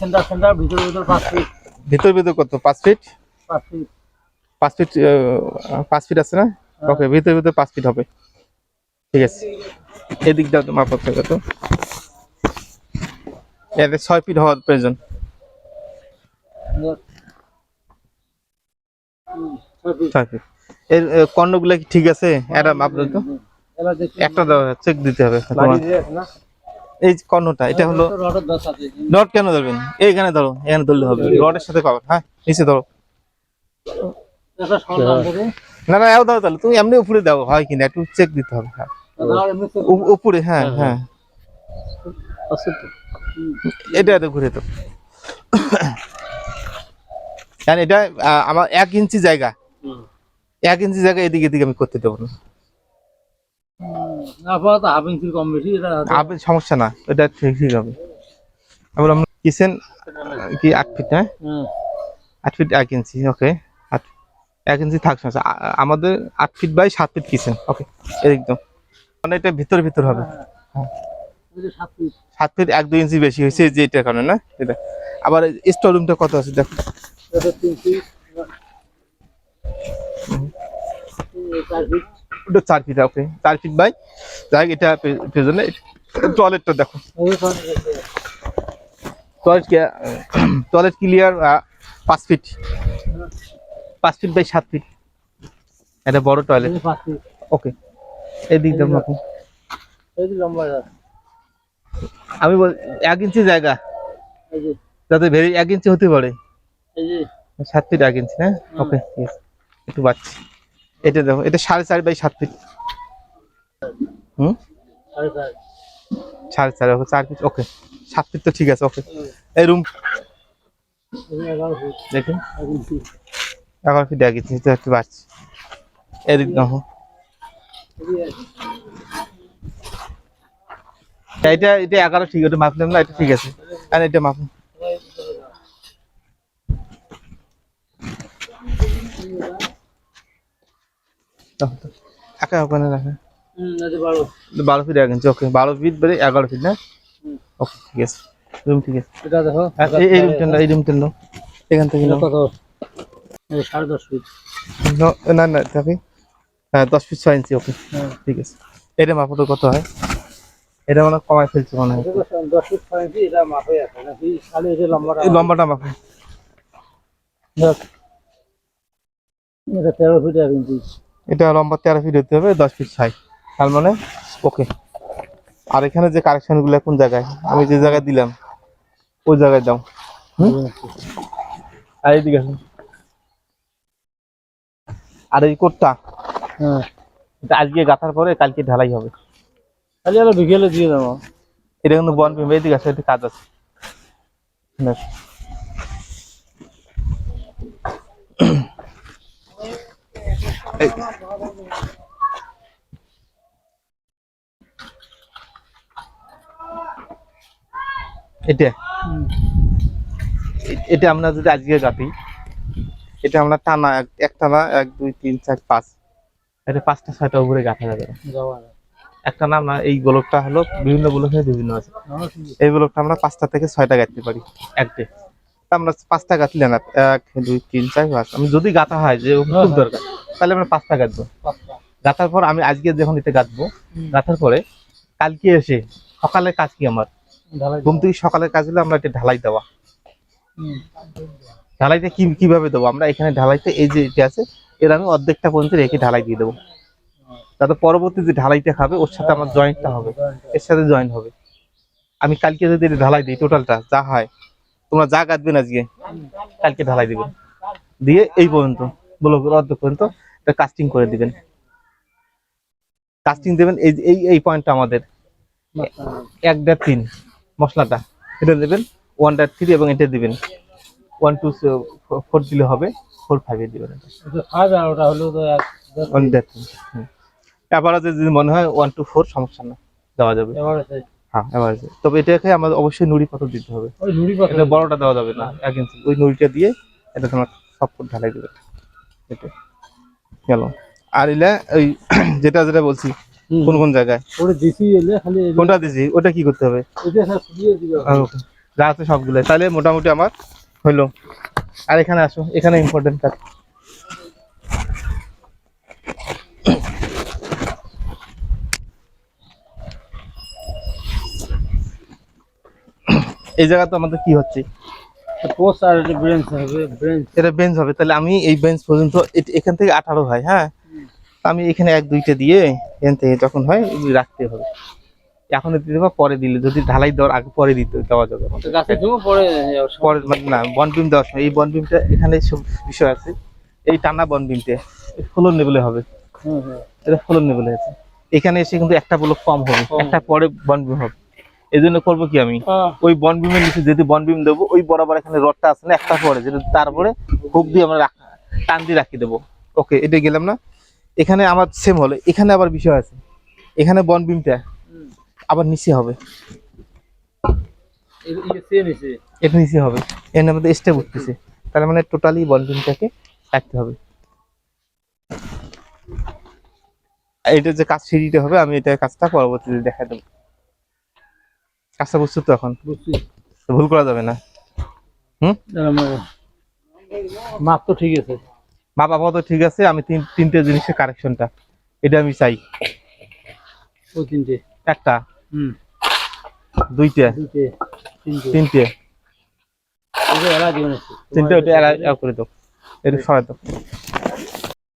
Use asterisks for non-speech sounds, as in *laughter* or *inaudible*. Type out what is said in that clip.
Centre centre ভিতরে ভিতরে পাঁচ ফিট ভিতর ভিতর কত? পাঁচ ফিট পাঁচ ফিট পাঁচ ফিট পাঁচ ফিট আছে না? ওকে ভিতর ভিতর পাঁচ ফিট হবে। ঠিক আছে। এদিকটা তো মাপ এতে ছয় ফিট হওয়ার প্রয়োজন। ছয় ফিট এর কর্ণগুলো কি ঠিক আছে? এটা মাপ দাও তো একটা দাও চেক দিতে হবে। এই কর্ণটা এটা হলো রড কেন ধরবেন? এইখানে ধরো এখানে ধরলে হবে। রডের সাথে পাবে হ্যাঁ নিচে ধরো। থেকে না না এও দাও তাহলে তুমি এমনি উপরে দাও হয় কিনা একটু চেক দিতে হবে হ্যাঁ। উপরে হ্যাঁ হ্যাঁ আছে তো। হুম, এটা এটা ঘুরে তো কারণ এটা আমার এক ইঞ্চি জায়গা। এক ইঞ্চি জায়গা এদিকে এদিকে আমি করতে দেবো না। আপাতত হাফ ইঞ্চির কম বেশি এটা সমস্যা না এটা ঠিক ঠিক হবে। আবার আমরা কিচেন কি আট ফিট হ্যাঁ? আট ফিট এক ইঞ্চি ওকে আট এক ইঞ্চি থাক সমস্যা। আমাদের আট ফিট বাই সাত ফিট কিচেন ওকে একদম মানে এটা ভিতর ভিতর হবে। সাত ফিট এক দুই ইঞ্চি বেশি হয়েছে যে এটার কারণে না? এটা। আবার স্টোর রুমটা কত আছে দেখো। তিন ফিট ওটা চার ফিট ওকে চার ফিট বাই। যাই এটা পেছনে। টয়লেটটা দেখো। টয়লেট টয়লেট ক্লিয়ার পাঁচ ফিট পাঁচ ফিট বাই সাত ফিট এটা বড় টয়লেট ওকে এদিক দেখো আপনি। আমি বল এক ইঞ্চি জায়গা। যাতে ভেরি এক ইঞ্চি হতে পারে। সাত ফিট এক ইঞ্চি না ওকে একটু বাচ্চি এটা দেখো, এটা সাড়ে চার বাই সাত ফিট হুম? সাড়ে চার, ওকে, চার ফিট ওকে। সাত ফিট তো ঠিক আছে, ওকে। এই রুম দেখুন এগারো ফিট এক ইঞ্চি তো একটু বাড়ছি। এদিক দেখো। এটা এটা এগারো ঠিক, ওটা মাপলাম না, এটা ঠিক আছে। আর এটা মাপুন একা ওখানে রাখা? বারো ফিট। এক ইঞ্চি ওকে বারো ফিট বেড়ে এগারো ফিট না। ওকে ঠিক আছে। রুম ঠিক আছে। আর এই- এই রুমটা এই রুমটা নাও। এখান থেকে কত? সাড়ে দশ ফিট। না না থাকে হ্যাঁ দশ ফিট ছয় ইঞ্চি ওকে। হ্যাঁ। ঠিক আছে। এটা মাপাতো কত হয়? এটা মানে কমায় ফেলছে মনে হয়। দশ ফিট ছয় ইঞ্চি এটা মাপে আছে নাকি? লম্বাটা মাপো। এটা তেরো ফিট এক ইঞ্চি। এটা লম্বা তেরো ফিট হতে হবে দশ ফিট ছয় তার মানে ওকে আর এখানে যে কারেকশনগুলো কোন জায়গায়? আমি যে জায়গায় দিলাম ওই জায়গায় দাও। আর আসুন। আর এই কোটটা? হ্যাঁ। আজকে গাঁথার পরে কালকে ঢালাই হবে। খালি আলো বিকেলে দিয়ে দেবো। এটা কিন্তু বন পেমে এদিকে কাজ আছে না। এই- এটা। এটা আমরা যদি আজকে গাঁথি এটা আমরা টানা এক- টানা এক দুই তিন চার পাঁচ। এটা পাঁচটা ছয়টা উপরে গাঁথা যাবে। একটা নাম না এই গোলকটা হলো বিভিন্ন গোলকের বিভিন্ন আছে। এই গোলকটা আমরা পাঁচটা থেকে ছয়টা গাঁথতে পারি। এক ডে আমরা পাঁচটা গাঁথলে না এক দুই তিন চার পাঁচ। আমি যদি গাঁথা হয় যে খুব দরকার তাহলে আমরা পাঁচটা গাঁথবো গাঁথার পর আমি আজকে যখন এতে গাঁথবো গাঁথার পরে কালকে এসে সকালে কাজ কি আমার? ঘুম থেকে সকালের কাজ হলে আমরা এটা ঢালাই দেওয়া। ঢালাইতে কি কীভাবে দেবো? আমরা এখানে ঢালাইতে এই যে এটা আছে এর আমি অর্ধেকটা পর্যন্ত রেখে ঢালাই দিয়ে দেবো। তাতে পরবর্তী যে ঢালাইটা খাবে ওর সাথে আমার জয়েন্টটা হবে। এর সাথে জয়েন্ট হবে। আমি কালকে যদি এটা ঢালাই দিই টোটালটা যা হয় তোমরা যা কাটবেন আজকে। কালকে ঢালাই দিবেন দিয়ে এই পর্যন্ত ব্লকের অর্ধেক পর্যন্ত এটা কাস্টিং করে দিবেন। কাস্টিং দেবেন এই এই এই পয়েন্টটা আমাদের। এক দেড় তিন মশলাটা। এটা দেবেন ওয়ান দেড় থ্রি এবং এটা দিবেন। ওয়ান টু ফোর দিলে হবে ফোর ফাইভে দিবেন অ্যাভারেজে যদি মনে হয় ওয়ান টু ফোর সমস্যা না দেওয়া যাবে। হ্যাঁ অ্যাভারেজে তবে এটাকে আমাদের অবশ্যই নুড়ি পাথর দিতে হবে। ওই পাতা এটা বড়টা দেওয়া যাবে না এক ইঞ্চি। ওই নুড়িটা দিয়ে এটা তোমার সব ঢালাই দেবে। এটা গেল। আর ইলা ওই *clears throat* যেটা যেটা বলছি কোন কোন জায়গায়? ওটা দিছি এলে খালি কোনটা দিছি ওটা কি করতে হবে? এটা দিবে। যা আছে সবগুলো তাহলে মোটামুটি আমার হইল। আর এখানে আসো এখানে ইম্পর্টেন্ট কাজ। এই জায়গা তো আমাদের কি হচ্ছে? পোস্ট আর ব্রেঞ্চ হবে ব্রেঞ্চ এটা বেঞ্চ হবে। তাহলে আমি এই বেঞ্চ পর্যন্ত এখান থেকে আঠারো হয় হ্যাঁ? আমি এখানে এক দুইটা দিয়ে এখান থেকে যখন হয় রাখতে হবে। এখন দিতে পরে দিলে। যদি ঢালাই দেওয়ার আগে পরে দিতে দেওয়া যাবে পরে পরে মানে না বনবিম দেওয়ার সময় এই বনবিমটা এখানে সব বিষয় আছে। এই টানা বনবিমটা ফলন লেভেলে হবে। এটা ফলন লেভেলে আছে। এখানে এসে কিন্তু একটা ব্লক কম হবে। একটা পরে বনবিম হবে। এই জন্য করব কি আমি? ওই বনবিমের নিচে যদি বনবিম দেবো ওই বরাবর এখানে রডটা আছে না একটা পরে যেটা তারপরে হুক দিয়ে আমরা রাখ- টান দিয়ে রাখি দেবো। ওকে এটা গেলাম না। এখানে আমার সেম হলো। এখানে আবার বিষয় আছে। এখানে বনবিমটা। আবার নিচে হবে। এটা নিচে হবে। এর মধ্যে স্টেপ উঠতেছে। তার মানে টোটালি বনবিমটাকে রাখতে হবে। এটা যে কাজ সিঁড়িতে হবে আমি এটা কাজটা পরবর্তীতে দেখা দেবো। কাজটা বুঝছ তো এখন। ভুল করা যাবে না। আমার- মাপ তো ঠিক আছে। মা বাবা তো ঠিক আছে আমি তিন তিনটে জিনিসের কারেকশনটা। এটা আমি চাই। ও তিনটে। একটা। হুম। দুইটা। তিনটে। তিনটে। ওটা এরা করে দাও। এটা সরাই দাও